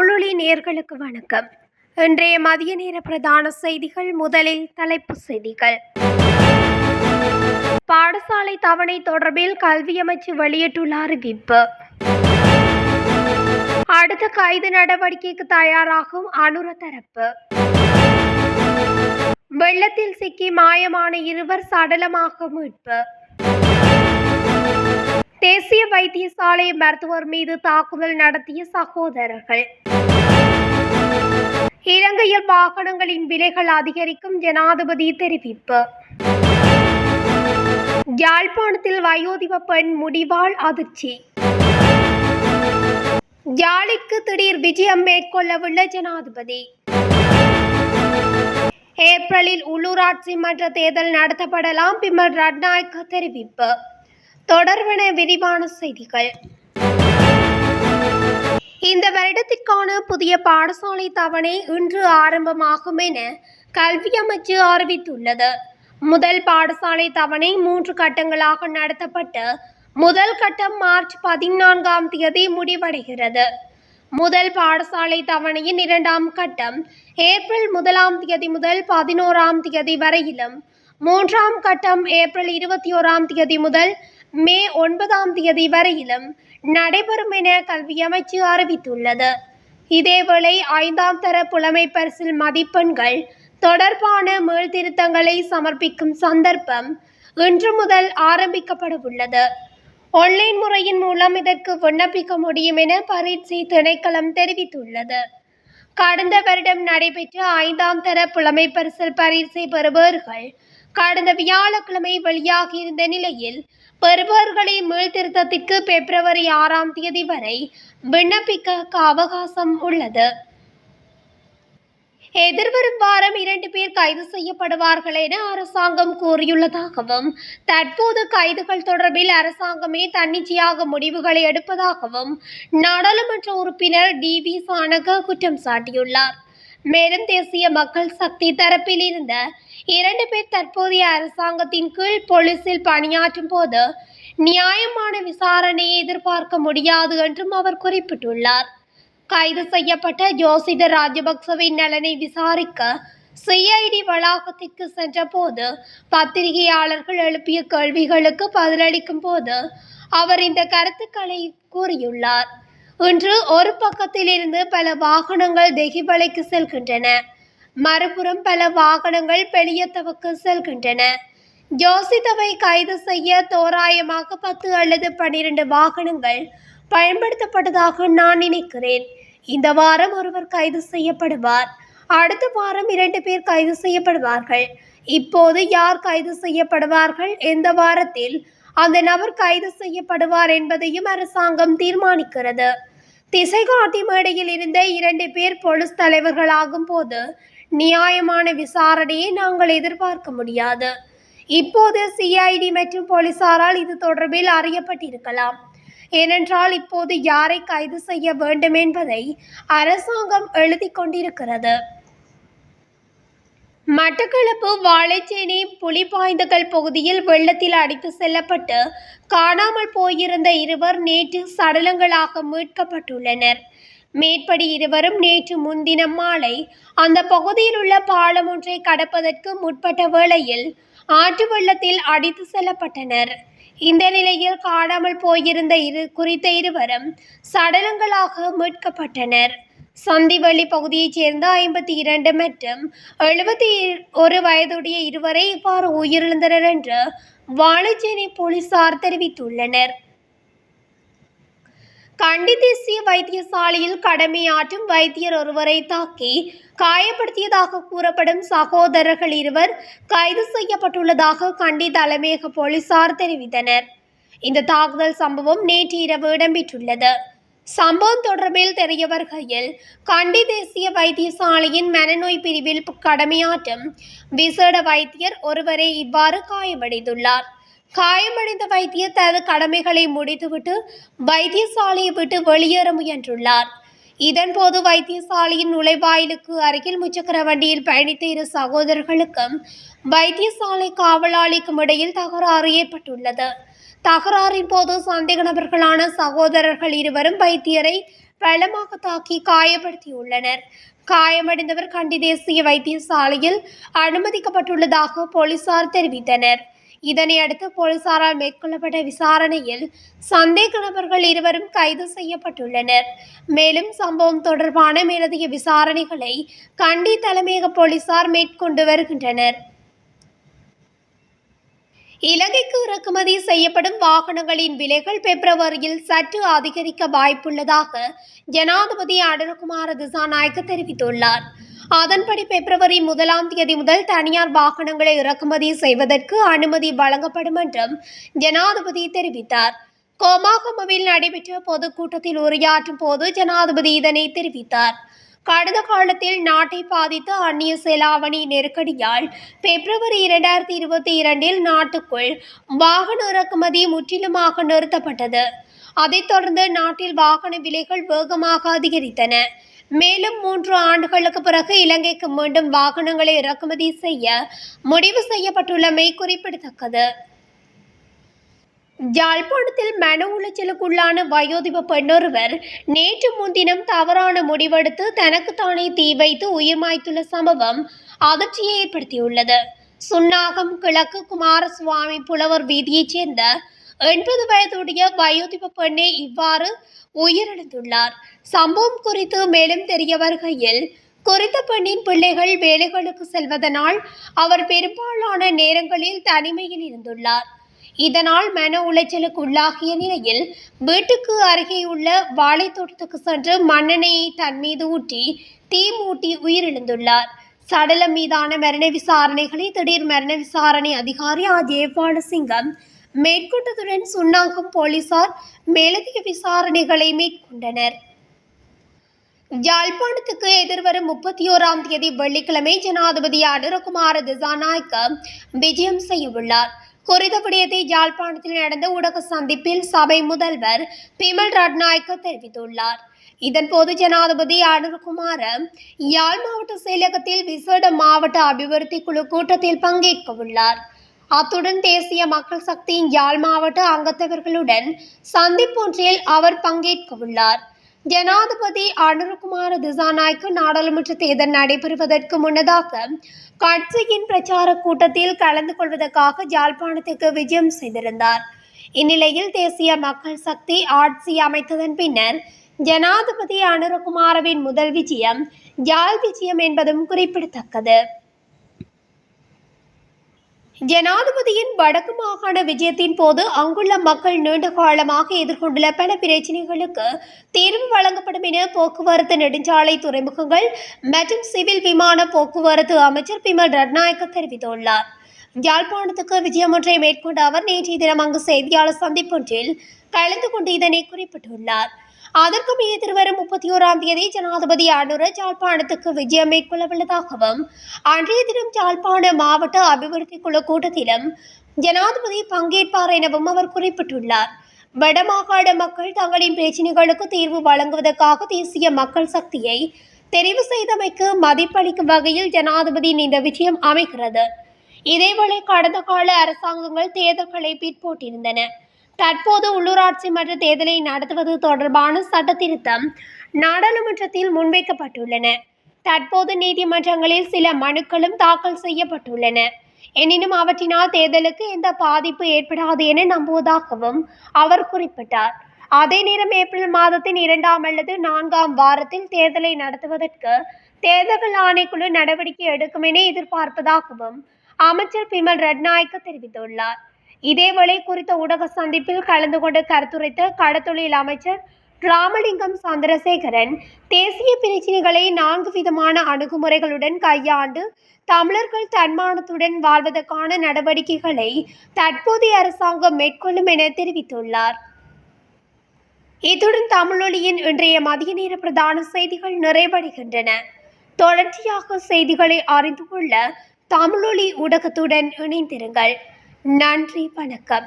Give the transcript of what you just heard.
தமிழொலி நேர்களுக்கு வணக்கம். இன்றைய மதிய நேர பிரதான செய்திகள் முதலில் தலைப்பு செய்திகள். பாடசாலை தவணை தொடர்பில் கல்வி அமைச்சு வெளியிட்டுள்ள அறிவிப்பு. அடுத்த கைது நடவடிக்கைக்கு தயாராகும் அனுர தரப்பு. வெள்ளத்தில் சிக்கி மாயமான இருவர் சடலமாக மீட்பு. தேசிய வைத்தியசாலை மருத்துவர் மீது தாக்குதல் நடத்திய சகோதரர்கள். இலங்கையில் வாகனங்களின் விலைகள் அதிகரிக்கும் ஜனாதிபதி தெரிவிப்பு. யாழ்ப்பாணத்தில் வயோதிப பெண் முடிவால் அதிர்ச்சி. ஜாலிக்கு திடீர் விஜயம் மேற்கொள்ளவுள்ள ஜனாதிபதி. ஏப்ரலில் உள்ளூராட்சி மன்ற தேர்தல் நடத்தப்படலாம் பின்னர் ரட்நாயக்க தெரிவிப்பு. தொடர்பன விரிவான செய்திகள். இந்த வருடத்திற்கான புதிய பாடசாலை தவணை இன்று ஆரம்பமாகும் என கல்வி அமைச்சு அறிவித்துள்ளது. முதல் பாடசாலை தவணை மூன்று கட்டங்களாக நடத்தப்பட்டு முதல் கட்டம் மார்ச் பதினான்காம் தேதி முடிவடைகிறது. முதல் பாடசாலை தவணையின் இரண்டாம் கட்டம் ஏப்ரல் முதலாம் தேதி முதல் பதினோராம் தேதி வரையிலும் மூன்றாம் கட்டம் ஏப்ரல் இருபத்தி ஓராம் தேதி முதல் மே ஒன்பதாம் தேதி வரையிலும் நடைபெறும் என கல்வி அமைச்சு அறிவித்துள்ளது. இதேவேளை ஐந்தாம் தர புலமை பரிசில் மதிப்பெண்கள் தொடர்பான மேல்திருத்தங்களை சமர்ப்பிக்கும் சந்தர்ப்பம் இன்று முதல் ஆரம்பிக்கப்படவுள்ளது. ஆன்லைன் முறையின் மூலம் இதற்கு விண்ணப்பிக்க முடியும் என பரீட்சை திணைக்களம் தெரிவித்துள்ளது. கடந்த வருடம் நடைபெற்ற ஐந்தாம் தர புலமை பரிசில் பரீட்சை பெறுபவர்கள் கடந்த வியாழக்கிழமை வெளியாகியிருந்த நிலையில் பெறுபவர்களின் மீள்திருத்தத்திற்கு பிப்ரவரி ஆறாம் தேதி வரை விண்ணப்பிக்க அவகாசம் உள்ளது. எதிர்வரும் வாரம் இரண்டு பேர் கைது செய்யப்படுவார்கள் என அரசாங்கம் கூறியுள்ளதாகவும் தற்போது கைதுகள் தொடர்பில் அரசாங்கமே தன்னிச்சையாக முடிவுகளை எடுப்பதாகவும் நாடாளுமன்ற உறுப்பினர் டி வி சானக குற்றம் சாட்டியுள்ளார். மேலும் தேசிய மக்கள் சக்தி தரப்பில் இருந்த இரண்டு பேர் தற்போதைய அரசாங்கத்தின் கீழ் போலீசில் பணியாற்றும் போது நியாயமான விசாரணையை எதிர்பார்க்க முடியாது என்றும் அவர் குறிப்பிட்டுள்ளார். கைது செய்யப்பட்ட ஜோசித ராஜபக்சவின் நலனை விசாரிக்க சிஐடி வளாகத்திற்கு சென்றபோது பத்திரிகையாளர்கள் எழுப்பிய கேள்விகளுக்கு பதிலளிக்கும் போது அவர் இந்த கருத்துக்களை கூறியுள்ளார். இன்று ஒரு பக்கத்திலிருந்து பல வாகனங்கள் தெகிவலைக்கு செல்கின்றன. மறுபுறம் பல வாகனங்கள் பெளியத்தவுக்கு செல்கின்றன. ஜோசிதவை கைது செய்ய தோராயமாக பத்து அல்லது பன்னிரண்டு வாகனங்கள் பயன்படுத்தப்பட்டதாக நான் நினைக்கிறேன். இந்த வாரம் ஒருவர் கைது செய்யப்படுவார். அடுத்த வாரம் இரண்டு பேர் கைது செய்யப்படுவார்கள். இப்போது யார் கைது செய்யப்படுவார்கள்? எந்த வாரத்தில் அந்த நபர் கைது செய்யப்படுவார் என்பதையும் அரசாங்கம் தீர்மானிக்கிறது. திசைகாட்டி மேடையில் இருந்த இரண்டு பேர் போலீஸ் தலைவர்களாகும் போது நியாயமான விசாரணையை நாங்கள் எதிர்பார்க்க முடியாது. இப்போது சிஐடி மற்றும் போலீசாரால் இது தொடர்பில் அறியப்பட்டிருக்கலாம். ஏனென்றால் இப்போது யாரை கைது செய்ய வேண்டும் என்பதை அரசாங்கம் எழுதி கொண்டிருக்கிறது. மட்டக்களப்பு வாழைச்சேனை புலிபாய்ந்தகல் பகுதியில் வெள்ளத்தில் அடித்து செல்லப்பட்டு காணாமல் போயிருந்த இருவர் நேற்று சடலங்களாக மீட்கப்பட்டுள்ளனர். மேற்படி இருவரும் நேற்று முன்தினம் மாலை அந்த பகுதியில் உள்ள பாலம் ஒன்றை கடப்பதற்கு முற்பட்ட வேளையில் ஆற்று வெள்ளத்தில் அடித்து செல்லப்பட்டனர். இந்த நிலையில் காணாமல் போயிருந்த இரு குறித்த இருவரும் சடலங்களாக மீட்கப்பட்டனர். சந்திவள்ளி பகுதியைச் சேர்ந்த ஐம்பத்தி இரண்டு மற்றும் எழுபத்தி ஒரு வயதுடைய இருவரை இவ்வாறு உயிரிழந்தனர் என்று வாழைச்சேனை போலீசார் தெரிவித்துள்ளனர். கண்டி தேசிய வைத்தியசாலையில் கடமையாற்றும் வைத்தியர் ஒருவரை தாக்கி காயப்படுத்தியதாக கூறப்படும் சகோதரர்கள் இருவர் கைது செய்யப்பட்டுள்ளதாக கண்டி தலைமையக போலீசார் தெரிவித்தனர். இந்த தாக்குதல் சம்பவம் நேற்று இரவு இடம்பெற்றுள்ளது. சம்பவம் தொடர்பில் தெரிய வருகையில் கண்டி தேசிய வைத்தியசாலையின் மனநோய் பிரிவில் கடமையாற்றும் விசேட வைத்தியர் ஒருவரே இவ்வாறு காயமடைந்துள்ளார். காயமடைந்த வைத்தியர் தனது கடமைகளை முடித்துவிட்டு வைத்தியசாலையை விட்டு வெளியேற முயன்றுள்ளார். இதன்போது வைத்தியசாலையின் நுழைவாயிலுக்கு அருகில் முச்சக்கர வண்டியில் பயணித்த இரு சகோதரர்களுக்கும் வைத்தியசாலை காவலாளிக்கும் இடையில் தகராறு ஏற்பட்டுள்ளது. தகராறின் போது சந்தேக நபர்களான சகோதரர்கள் இருவரும் வைத்தியரை பலமாக தாக்கி காயப்படுத்தியுள்ளனர். காயமடைந்தவர் கண்டி தேசிய வைத்தியசாலையில் அனுமதிக்கப்பட்டுள்ளதாக போலீசார் தெரிவித்தனர். இதனையடுத்து போலீசாரால் மேற்கொள்ளப்பட்ட விசாரணையில் சந்தேக நபர்கள் இருவரும் கைது செய்யப்பட்டுள்ளனர். மேலும் சம்பவம் தொடர்பான மேலதிக விசாரணைகளை கண்டி தலைமையக போலீசார் மேற்கொண்டு வருகின்றனர். இலங்கைக்கு இறக்குமதி செய்யப்படும் வாகனங்களின் விலைகள் பிப்ரவரியில் சற்று அதிகரிக்க வாய்ப்புள்ளதாக ஜனாதிபதி அடர்குமார திசாநாயக்க தெரிவித்துள்ளார். அதன்படி பிப்ரவரி முதலாம் தேதி முதல் தனியார் வாகனங்களை இறக்குமதி செய்வதற்கு அனுமதி வழங்கப்படும் என்றும் ஜனாதிபதி தெரிவித்தார். கோமாகமவில் நடைபெற்ற பொதுக்கூட்டத்தில் உரையாற்றும் போது ஜனாதிபதி இதனை தெரிவித்தார். கடந்த காலத்தில் நாட்டை பாதித்த அந்நிய செலாவணி நெருக்கடியால் பிப்ரவரி இரண்டாயிரத்தி இருபத்தி இரண்டில் நாட்டுக்குள் வாகன இறக்குமதி முற்றிலுமாக நிறுத்தப்பட்டது. அதைத் தொடர்ந்து நாட்டில் வாகன விலைகள் வேகமாக அதிகரித்தன. மேலும் மூன்று ஆண்டுகளுக்கு பிறகு இலங்கைக்கு மீண்டும் வாகனங்களை இறக்குமதி செய்ய முடிவு செய்யப்பட்டுள்ளமை குறிப்பிடத்தக்கது. யாழ்ப்பாணத்தில் மன உளைச்சலுக்குள்ளான வயோதிப பெண்ணொருவர் நேற்று முன்தினம் தவறான முடிவெடுத்து தனக்குத்தானே தீ வைத்து உயிர் மாய்த்துள்ள சம்பவம் அதிர்ச்சியை ஏற்படுத்தியுள்ளது. சுன்னாகம் கிழக்கு குமாரசுவாமி புலவர் வீதியைச் சேர்ந்த எண்பது வயதுடைய வயோதிப பெண்ணே இவ்வாறு உயிரிழந்துள்ளார். சம்பவம் குறித்து மேலும் தெரிய வருகையில் குறித்த பெண்ணின் பிள்ளைகள் வேலைகளுக்கு செல்வதனால் அவர் பெரும்பாலான நேரங்களில் தனிமையில் இருந்துள்ளார். இதனால் மன உளைச்சலுக்கு உள்ளாகிய நிலையில் வீட்டுக்கு அருகேயுள்ள வாழைத்தோட்டத்துக்கு சென்று மண்ணெண்ணெயை தன் மீது ஊற்றி தீ மூட்டி உயிரிழந்துள்ளார். சடலம் மீதான மரண விசாரணைகளை திடீர் மரண விசாரணை அதிகாரி ஆ ஜெயபாலசிங்கம் மேற்கொண்டதுடன் சுன்னாகம் போலீசார் மேலதிக விசாரணைகளை மேற்கொண்டனர். யாழ்ப்பாணத்துக்கு எதிர்வரும் முப்பத்தி ஓராம் தேதி வெள்ளிக்கிழமை ஜனாதிபதி அனுரகுமார திசாநாயக்க விஜயம் செய்யவுள்ளார். குறித்த விடயத்தை யாழ்ப்பாணத்தில் நடந்த ஊடக சந்திப்பில் சபை முதல்வர் பிமல் ரட்நாயக்க தெரிவித்துள்ளார். இதன்போது ஜனாதிபதி அனுரகுமார யாழ் மாவட்ட செயலகத்தில் விசேட மாவட்ட அபிவிருத்தி குழு கூட்டத்தில் பங்கேற்கவுள்ளார் அத்துடன் தேசிய மக்கள் சக்தியின் யாழ் மாவட்ட அங்கத்தவர்களுடன் சந்திப்பொன்றில் அவர் பங்கேற்கவுள்ளார் ஜனாதிபதி அனுரகுமார திசாநாய்க்கு நாடாளுமன்ற தேர்தல் நடைபெறுவதற்கு முன்னதாக கட்சியின் பிரச்சார கூட்டத்தில் கலந்து கொள்வதற்காக யாழ்ப்பாணத்துக்கு விஜயம் செய்திருந்தார். இந்நிலையில் தேசிய மக்கள் சக்தி ஆட்சி அமைத்ததன் பின்னர் ஜனாதிபதி அனுரகுமாரவின் முதல் விஜயம் யாழ் விஜயம் என்பதும் குறிப்பிடத்தக்கது. ஜனாதிபதியின் வடக்கு மாகாண விஜயத்தின் போது அங்குள்ள மக்கள் நீண்ட காலமாக எதிர்கொண்டுள்ள பல பிரச்சினைகளுக்கு தீர்வு வழங்கப்படும் என போக்குவரத்து நெடுஞ்சாலை துறைமுகங்கள் மற்றும் சிவில் விமான போக்குவரத்து அமைச்சர் பிமல் ரட்நாயக்க தெரிவித்துள்ளார். யாழ்ப்பாணத்துக்கு விஜயம் ஒன்றை மேற்கொண்ட அவர் நேற்றைய தினம் அங்கு செய்தியாளர் சந்திப்பொன்றில் கலந்து கொண்டு இதனை குறிப்பிட்டுள்ளார். அதற்கு எதிர்வரும் முப்பத்தி ஓராம் தேதி ஜனாதிபதி அனுர ஜாழ்ப்பாணத்துக்கு விஜயம் மேற்கொள்ளவுள்ளதாகவும் அன்றைய தினம் ஜாழ்ப்பாண மாவட்ட அபிவிருத்தி குழு கூட்டத்திலும் ஜனாதிபதி பங்கேற்பார் எனவும் அவர் குறிப்பிட்டுள்ளார். வடமாகாண மக்கள் தங்களின் பிரச்சினைகளுக்கு தீர்வு வழங்குவதற்காக தேசிய மக்கள் சக்தியை தெரிவு செய்தமைக்கு மதிப்பளிக்கும் வகையில் ஜனாதிபதியின் இந்த விஜயம் அமைகிறது. இதேவேளை கடந்த கால அரசாங்கங்கள் தேர்தல்களை பிற்போட்டிருந்தன. தற்போது உள்ளூராட்சி மன்ற தேர்தலை நடத்துவது தொடர்பான சட்ட திருத்தம் நாடாளுமன்றத்தில் முன்வைக்கப்பட்டுள்ளன. தற்போது நீதிமன்றங்களில் சில மனுக்களும் தாக்கல் செய்யப்பட்டுள்ளன. எனினும் அவற்றினால் தேர்தலுக்கு எந்த பாதிப்பு ஏற்படாது என நம்புவதாகவும் அவர் குறிப்பிட்டார். அதே நேரம் ஏப்ரல் மாதத்தின் இரண்டாம் அல்லது நான்காம் வாரத்தில் தேர்தலை நடத்துவதற்கு தேர்தல்கள் ஆணைக்குழு நடவடிக்கை எடுக்கும் என எதிர்பார்ப்பதாகவும் அமைச்சர் பிமல் ரட்நாயக்க தெரிவித்துள்ளார். இதேவேளை குறித்த ஊடக சந்திப்பில் கலந்து கொண்டு கருத்துரைத்த கடத்தொழில் அமைச்சர் ராமலிங்கம் சந்திரசேகரன் தேசிய பிரச்சினைகளை நான்கு விதமான அணுகுமுறைகளுடன் கையாண்டு தமிழர்கள் தன்மானத்துடன் வாழ்வதற்கான நடவடிக்கைகளை தற்போதைய அரசாங்கம் மேற்கொள்ளும் என தெரிவித்துள்ளார். இத்துடன் தமிழொலியின் இன்றைய மதிய நேர பிரதான செய்திகள் நிறைவடைகின்றன. தொடர்ச்சியாக செய்திகளை அறிந்து கொள்ள தமிழொலி ஊடகத்துடன் இணைந்திருங்கள். நன்றி வணக்கம்.